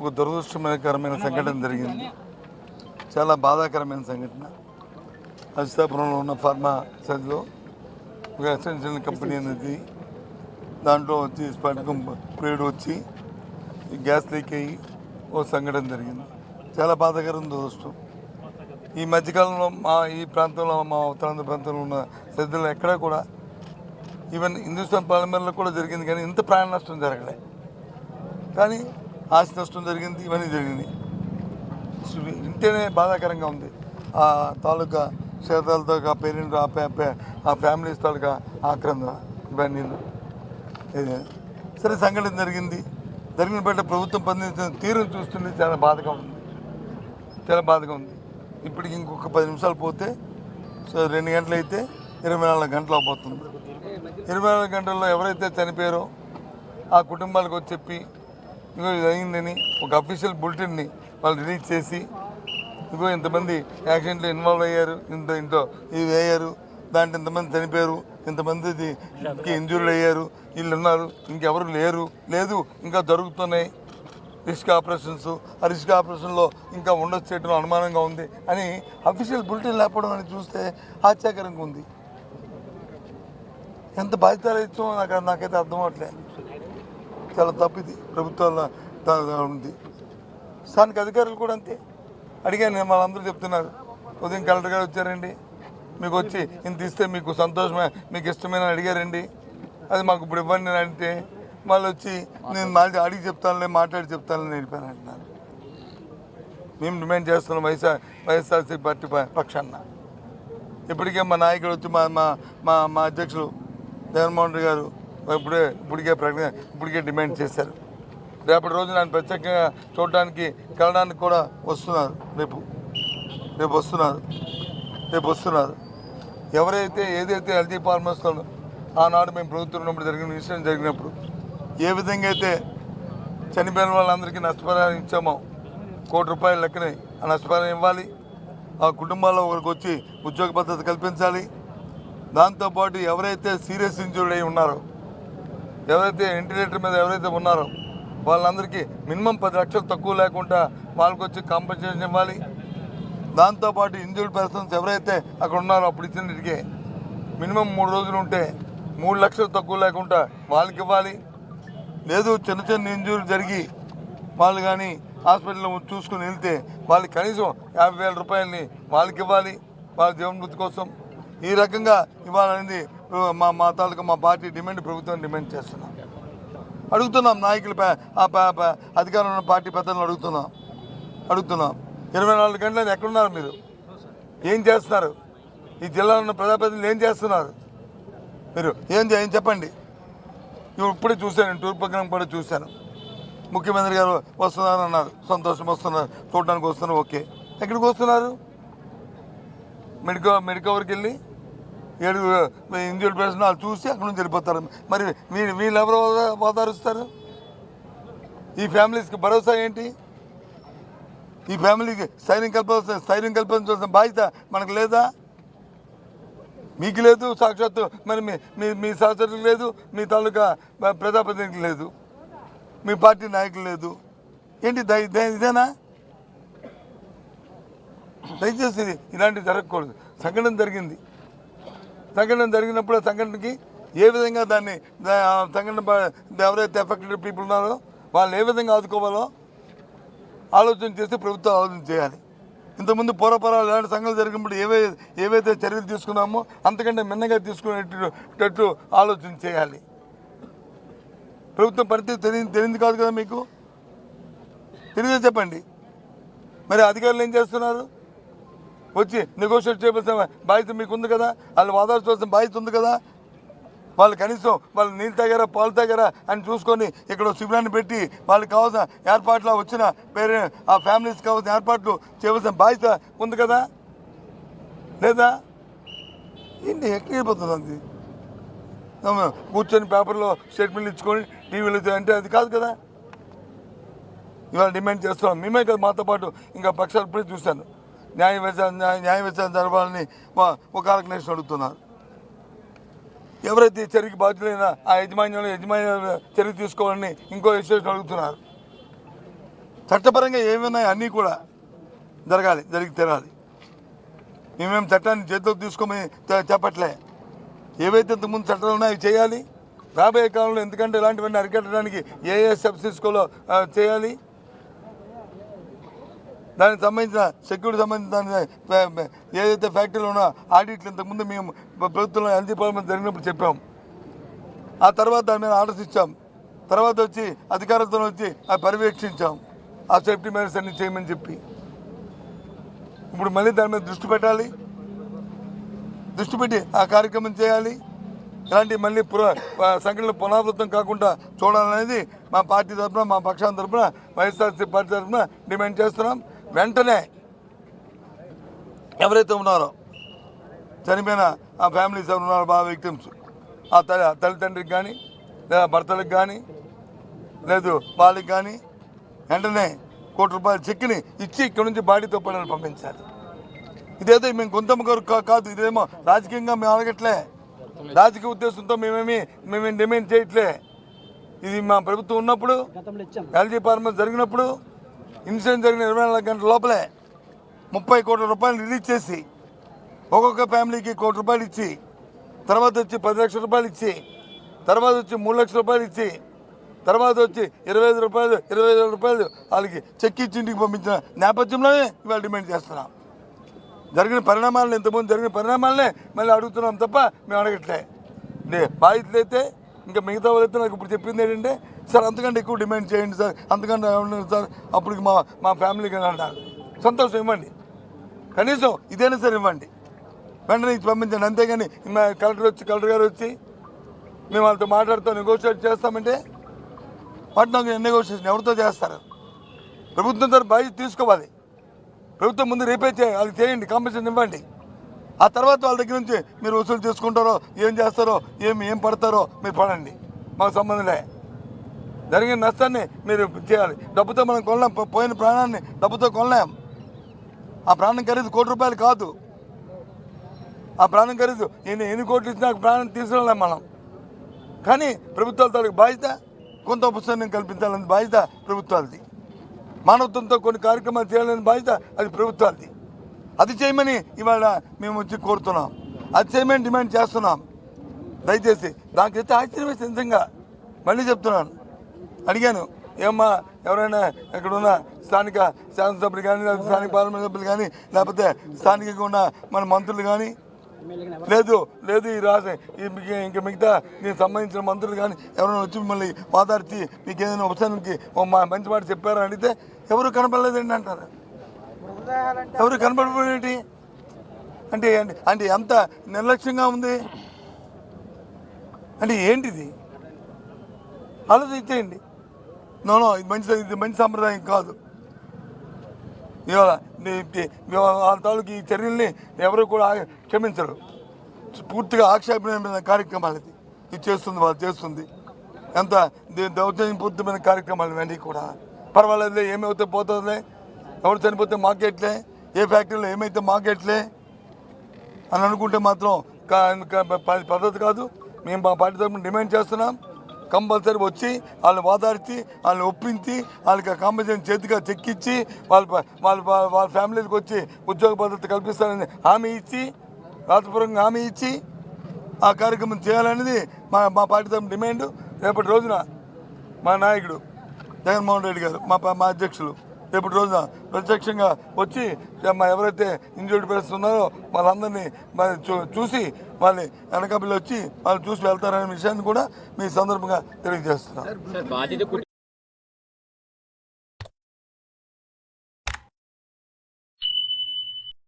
ఒక దురదృష్టకరమైన సంఘటన జరిగింది. చాలా బాధాకరమైన సంఘటన. అజితాపురంలో ఉన్న ఫార్మా సైజ్లో ఒక ఎసెన్షియల్ కంపెనీ అనేది దాంట్లో వచ్చి స్ఫటికం ప్లేడ్ వచ్చి ఈ గ్యాస్ లీక్ అయ్యి ఓ సంఘటన జరిగింది. చాలా బాధాకరం దురదృష్టం. ఈ మధ్యకాలంలో మా ఈ ప్రాంతంలో మా ఉత్తరాంధ్ర ప్రాంతంలో ఉన్న శ్రద్ధలు ఎక్కడా కూడా ఈవెన్ హిందుస్థాన్ పార్లమెంట్లో కూడా జరిగింది కానీ ఇంత ప్రాణ నష్టం జరగలే. కానీ ఆస్తి నష్టం జరిగింది ఇవన్నీ జరిగింది. వింటేనే బాధాకరంగా ఉంది. ఆ తాలూకా క్షేత్రాలతో ఆ పేరెంట్ ఆ ఫ్యామిలీస్ తాలూకా ఆక్రందన ఇవన్నీ. సరే సంఘటన జరిగింది. జరిగిన బట్ట ప్రభుత్వం పొందించిన తీరును చూస్తుంటే చాలా బాధగా ఉంది. చాలా బాధగా ఉంది. ఇప్పటికి ఇంకొక పది నిమిషాలు పోతే సో రెండు గంటలు అయితే ఇరవై నాలుగు గంటలు అవబోతుంది ఇరవై నాలుగు గంటల్లో ఎవరైతే చనిపోయారో ఆ కుటుంబాలకు వచ్చి చెప్పి ఇగో ఇది అయిందని ఒక అఫీషియల్ బులెటిన్ని వాళ్ళు రిలీజ్ చేసి ఇదిగో ఇంతమంది యాక్సిడెంట్లో ఇన్వాల్వ్ అయ్యారు ఇంత ఇంట్లో ఇది వేయారు దాంట్లో ఇంతమంది చనిపోయారు ఇంతమంది ఇంజూర్లు అయ్యారు వీళ్ళు ఉన్నారు ఇంకెవరు లేరు లేదు ఇంకా జరుగుతున్నాయి రిస్క్ ఆపరేషన్స్ ఆ రిస్క్ ఆపరేషన్లో ఇంకా ఉండొచ్చు చేయడం అనుమానంగా ఉంది అని అఫీషియల్ బులెటిన్ లేకపోవడం అని చూస్తే ఆశ్చర్యకరంగా ఉంది. ఎంత బాధ్యత ఇచ్చామో నాకు నాకైతే అర్థం అవట్లేదు చాలా తప్పిది. ప్రభుత్వాల ఉంది. స్థానిక అధికారులు కూడా అంతే. అడిగాను నేను వాళ్ళందరూ చెప్తున్నారు. ఉదయం కలెక్టర్ గారు వచ్చారండి. మీకు వచ్చి ఇంత ఇస్తే మీకు సంతోషమే మీకు ఇష్టమైన అడిగారండి. అది మాకు ఇప్పుడు ఇవ్వండి అంటే వాళ్ళు వచ్చి నేను మళ్ళీ అడిగి చెప్తానులే మాట్లాడి చెప్తానులే నేర్పాను అంటున్నారు. మేము డిమాండ్ చేస్తున్నాం వైఎస్ఆర్ వైఎస్ఆర్సీ పార్టీ పక్షాన. ఇప్పటికే మా నాయకుడు వచ్చి మా మా మా మా అధ్యక్షులు జగన్మోహన్ రెడ్డి గారు ఇప్పుడే ఇప్పటికే ప్రకటన ఇప్పటికే డిమాండ్ చేశారు. రేపటి రోజు నన్ను ప్రత్యేకంగా చూడడానికి కలడానికి కూడా వస్తున్నారు రేపు. రేపు వస్తున్నారు. రేపు వస్తున్నారు. ఎవరైతే ఏదైతే ఎల్జీ ఫార్మర్స్లో ఆనాడు మేము ప్రభుత్వం ఉన్నప్పుడు జరిగిన విషయం జరిగినప్పుడు ఏ విధంగా అయితే చనిపోయిన వాళ్ళందరికీ నష్టపరిహారం ఇచ్చామో కోటి రూపాయల లెక్కనే ఆ నష్టపరిహారం ఇవ్వాలి. ఆ కుటుంబాల్లో ఒకరికి వచ్చి ఉద్యోగ భద్రత కల్పించాలి. దాంతోపాటు ఎవరైతే సీరియస్ ఇంజూర్డ్ అయి ఉన్నారో ఎవరైతే వెంటిలేటర్ మీద ఎవరైతే ఉన్నారో వాళ్ళందరికీ మినిమం పది లక్షలు తక్కువ లేకుండా వాళ్ళకి వచ్చి కాంపెన్సేషన్ ఇవ్వాలి. దాంతోపాటు ఇంజూర్డ్ పర్సన్స్ ఎవరైతే అక్కడ ఉన్నారో అప్పుడు ఇచ్చినట్టుకే మినిమం మూడు రోజులు ఉంటే మూడు లక్షలు తక్కువ లేకుండా వాళ్ళకి ఇవ్వాలి. లేదు చిన్న చిన్న ఇంజూరీ జరిగి వాళ్ళు కానీ హాస్పిటల్లో చూసుకుని వెళ్తే వాళ్ళకి కనీసం యాభై వేల రూపాయలని వాళ్ళకి ఇవ్వాలి. వాళ్ళ జీవనభృతి కోసం. ఈ రకంగా ఇవ్వాలనేది మా మా తాలూకా మా పార్టీ డిమాండ్ ప్రభుత్వం డిమాండ్ చేస్తున్నాం. అడుగుతున్నాం నాయకులు అధికారంలో ఉన్న పార్టీ పెద్దలను అడుగుతున్నాం. అడుగుతున్నాం. ఇరవై నాలుగు గంటలు ఎక్కడున్నారు మీరు? ఏం చేస్తున్నారు? ఈ జిల్లాలో ఉన్న ప్రజాప్రతినిధులు ఏం చేస్తున్నారు? మీరు ఏం చే- ఏం చెప్పండి? ఇప్పుడు ఇప్పుడే చూశాను టూర్ ప్రోగ్రామ్ కూడా చూశాను. ముఖ్యమంత్రి గారు వస్తున్నారు అన్నారు. సంతోషం వస్తున్నారు. చూడడానికి వస్తున్నారు ఓకే. ఎక్కడికి వస్తున్నారు? మెడికో మెడికవర్కి వెళ్ళి? ఏడు ఇంజూర్డ్ పేషెంట్ వాళ్ళు చూసి అక్కడ నుంచి వెళ్ళిపోతారు. మరి మీరు వీళ్ళెవరు ఓదారుస్తారు? ఈ ఫ్యామిలీస్కి భరోసా ఏంటి? ఈ ఫ్యామిలీకి స్థైర్యం కల్పించాల్సిన స్థైర్యం కల్పించాల్సిన బాధ్యత మనకు లేదా? మీకు లేదు సాక్షాత్తు మరి మీ మీ మీ సహచరులకు లేదు మీ తాలూకా ప్రజాప్రతినిధికి లేదు మీ పార్టీ నాయకులు లేదు. ఏంటి దై- ఇదేనా? దయచేసి ఇలాంటివి జరగకూడదు. సంఘటన జరిగింది. సంఘటన జరిగినప్పుడు ఆ సంఘటనకి ఏ విధంగా దాన్ని సంఘటన ఎవరైతే ఎఫెక్టెడ్ పీపుల్ ఉన్నారో వాళ్ళు ఏ విధంగా ఆదుకోవాలో ఆలోచన చేసి ప్రభుత్వం ఆలోచన చేయాలి. ఇంతకుముందు పూర్వపరాలు ఇలాంటి సంఘటనలు జరిగినప్పుడు ఏవై ఏవైతే చర్యలు తీసుకున్నామో అంతకంటే మిన్నగా తీసుకునేటట్టు ఆలోచన చేయాలి. ప్రభుత్వం పరిస్థితి తెలియదు తెలియదు కాదు కదా మీకు? తెలియదే చెప్పండి. మరి అధికారులు ఏం చేస్తున్నారు? వచ్చి నెగోషియేట్ చేయవలసిన బాధ్యత మీకు ఉంది కదా? వాళ్ళు వాదాల్సిన బాధ్యత ఉంది కదా? వాళ్ళు కనీసం వాళ్ళు నీళ్ళు తాగారా పాలు తాగారా అని చూసుకొని ఇక్కడ శిబిరాన్ని పెట్టి వాళ్ళకి కావాల్సిన ఏర్పాట్లు వచ్చిన పేరే ఆ ఫ్యామిలీస్ కావాల్సిన ఏర్పాట్లు చేయవలసిన బాధ్యత ఉంది కదా? లేదా? ఏంటి ఎక్కడ అది? కూర్చొని పేపర్లో స్టేట్మెంట్లు ఇచ్చుకొని టీవీలో అంటే అది కాదు కదా? ఇవాళ డిమాండ్ చేస్తున్నాం. మేమే కదా మాతో పాటు ఇంకా పక్షాలు ఇప్పుడే చూశాను. న్యాయ విచారణ న్యాయ విచారణ జరపాలని ఒక ఆర్గనైజేషన్ అడుగుతున్నారు. ఎవరైతే చర్యకి బాధ్యులైన ఆ యజమాన్యంలో యజమాని చర్య తీసుకోవాలని ఇంకో విశేషం అడుగుతున్నారు. చట్టపరంగా ఏమైనా అన్నీ కూడా జరగాలి జరిగి తీరాలి. మేమేం చట్టాన్ని చేతిలోకి తీసుకోమని చెప్పట్లే ఏవైతే ఇంతకుముందు చట్టాలు ఉన్నాయో అవి చేయాలి. రాబోయే కాలంలో ఎందుకంటే ఇలాంటివన్నీ అరికట్టడానికి ఏ ఏ స్టెప్స్ తీసుకోవాలో చేయాలి. దానికి సంబంధించిన సెక్యూరిటీ సంబంధించిన దాని ఏదైతే ఫ్యాక్టరీలో ఉన్నా ఆడిట్లు ఇంతకుముందు మేము ప్రభుత్వంలో ఎల్జీ పార్లమెంట్ జరిగినప్పుడు చెప్పాం. ఆ తర్వాత దాని మీద ఆర్డర్స్ ఇచ్చాం. తర్వాత వచ్చి అధికారులతో వచ్చి అది పర్యవేక్షించాం. ఆ సేఫ్టీ మెజర్స్ అన్ని చేయమని చెప్పి. ఇప్పుడు మళ్ళీ దాని మీద దృష్టి పెట్టాలి. దృష్టి పెట్టి ఆ కార్యక్రమం చేయాలి. ఇలాంటి మళ్ళీ పుర సంఘటనలు పునరావృతం కాకుండా చూడాలనేది మా పార్టీ తరఫున మా పక్షాన్ని తరఫున వైఎస్ఆర్సీ పార్టీ తరఫున డిమాండ్ చేస్తున్నాం. వెంటనే ఎవరైతే ఉన్నారో చనిపోయిన ఆ ఫ్యామిలీస్ ఎవరు ఉన్నారో బాగా విక్టిమ్స్ ఆ తల్లి తల్లిదండ్రికి కానీ లేదా భర్తలకు కానీ లేదు వాళ్ళకి కానీ వెంటనే కోటి రూపాయల చెక్కిని ఇచ్చి ఇక్కడ నుంచి బాడీతో పనులు పంపించాలి. ఇదేదో మేము గొంతమ్మ గారు కాదు ఇదేమో రాజకీయంగా మేము అడగట్లే. రాజకీయ ఉద్దేశంతో మేమేమి మేమేం డిమాండ్ చేయట్లే. ఇది మా ప్రభుత్వం ఉన్నప్పుడు ఎల్జీ ఫార్మర్స్ జరిగినప్పుడు ఇన్సిడెంట్ జరిగిన ఇరవై నాలుగు గంటల లోపలే ముప్పై కోట్ల రూపాయలు రిలీజ్ చేసి ఒక్కొక్క ఫ్యామిలీకి కోటి రూపాయలు ఇచ్చి తర్వాత వచ్చి పది లక్షల రూపాయలు ఇచ్చి తర్వాత వచ్చి మూడు లక్షల రూపాయలు ఇచ్చి తర్వాత వచ్చి ఇరవై ఐదు రూపాయలు ఇరవై ఐదు వేల రూపాయలు వాళ్ళకి చెక్ ఇచ్చి ఇంటికి పంపించిన నేపథ్యంలోనే ఇవాళ డిమాండ్ చేస్తున్నాం. జరిగిన పరిణామాలను ఇంతకుముందు జరిగిన పరిణామాలనే మళ్ళీ అడుగుతున్నాం తప్ప మేము అడగట్లే. లే బాధితులైతే ఇంకా మిగతా వాళ్ళైతే నాకు ఇప్పుడు చెప్పింది ఏంటంటే సార్ అంతకంటే ఎక్కువ డిమాండ్ చేయండి సార్ అంతకంటే సార్ అప్పటికి మా మా ఫ్యామిలీకి అంటారు. సంతోషం ఇవ్వండి. కనీసం ఇదైనా సరే ఇవ్వండి. వెంటనే పంపించండి. అంతేగాని మా కలెక్టర్ వచ్చి కలెక్టర్ గారు వచ్చి మేము వాళ్ళతో మాట్లాడుతూ నెగోషియేట్ చేస్తామంటే వాటిని నెగోషియేషన్ ఎవరితో చేస్తారు? ప్రభుత్వం తరఫు బాధ్యత తీసుకోవాలి. ప్రభుత్వం ముందు రేపే చేయాలి వాళ్ళకి చేయండి కాంపెన్సేషన్ ఇవ్వండి. ఆ తర్వాత వాళ్ళ దగ్గర నుంచి మీరు వసూలు చేసుకుంటారో ఏం చేస్తారో ఏం ఏం పడతారో మీరు పడండి. మాకు సంబంధం లే. జరిగిన నష్టాన్ని మీరు చేయాలి. డబ్బుతో మనం కొనలేం. పోయిన ప్రాణాన్ని డబ్బుతో కొనలేం. ఆ ప్రాణం ఖరీదు కోటి రూపాయలు కాదు. ఆ ప్రాణం ఖరీదు ఎన్ని ఎన్ని కోట్లు ఇచ్చినా ప్రాణం తీసుకెళ్ళలేం మనం. కానీ ప్రభుత్వాల తాలూకు బాధ్యత. కొంత ఉపశమనం కల్పించాలని బాధ్యత ప్రభుత్వాలది. మానవత్వంతో కొన్ని కార్యక్రమాలు చేయాలని బాధ్యత అది ప్రభుత్వాలది. అది చేయమని ఇవాళ మేము వచ్చి కోరుతున్నాం. అది చేయమని డిమాండ్ చేస్తున్నాం. దయచేసి నాకైతే ఆశ్చర్యం నిజంగా. మళ్ళీ చెప్తున్నాను. అడిగాను ఏమ్మా ఎవరైనా ఇక్కడ ఉన్న స్థానిక శాసనసభ్యులు కానీ లేకపోతే స్థానిక పార్లమెంట్ సభ్యులు కానీ లేకపోతే స్థానికంగా ఉన్న మన మంత్రులు కానీ లేదు లేదు ఈ రాష్ట్ర ఈ ఇంకా మిగతా దీనికి సంబంధించిన మంత్రులు కానీ ఎవరైనా వచ్చి మిమ్మల్ని వాదార్చి మీకు ఏదైనా ఉపశానికి మా మంచి మాట చెప్పారని అడిగితే ఎవరు కనపడలేదండి అంటారు. ఎవరు కనపడబోయేటి అంటే అంటే ఎంత నిర్లక్ష్యంగా ఉంది? అంటే ఏంటిది? ఆలోచించేయండి. నోనో ఇది మంచి ఇది మంచి సాంప్రదాయం కాదు. ఇవాళ వాళ్ళ తాలూకు ఈ చర్యల్ని ఎవరు కూడా క్షమించరు. పూర్తిగా ఆక్షేపణమైన కార్యక్రమాలు ఇది. ఇది చేస్తుంది వాళ్ళు చేస్తుంది. ఎంత ది- దౌర్జన్యపూర్తమైన కార్యక్రమాలు ఇవన్నీ కూడా. పర్వాలేదులే ఏమైతే పోతుందిలే ఎవరు చనిపోతే మాకెట్లే ఏ ఫ్యాక్టరీలో ఏమైతే మాకెట్లే అని అనుకుంటే మాత్రం కా- పద్ధతి కాదు. మేము మా పార్టీ తరఫున డిమాండ్ చేస్తున్నాం. కంపల్సరీ వచ్చి వాళ్ళని వాదార్చి వాళ్ళని ఒప్పించి వాళ్ళకి కాంపెన్సేషన్ చేతిగా చెక్కిచ్చి వాళ్ళ వాళ్ళ వాళ్ళ- వాళ్ళ ఫ్యామిలీకి వచ్చి ఉద్యోగ భద్రత కల్పిస్తారని హామీ ఇచ్చి రాతపూర్వకంగా హామీ ఇచ్చి ఆ కార్యక్రమం చేయాలనేది మా మా పార్టీ తరఫున డిమాండ్. రేపటి రోజున మా నాయకుడు జగన్మోహన్ రెడ్డి గారు మా మా అధ్యక్షులు రేపటి రోజున ప్రత్యక్షంగా వచ్చి మా ఎవరైతే ఇంజూర్డ్ పర్సన్స్ ఉన్నారో వాళ్ళందరినీ మరి చూ- చూసి వాళ్ళని అనకాపల్లి వచ్చి వాళ్ళు చూసి వెళ్తారనే విషయాన్ని కూడా మీ సందర్భంగా తెలియజేస్తున్నారు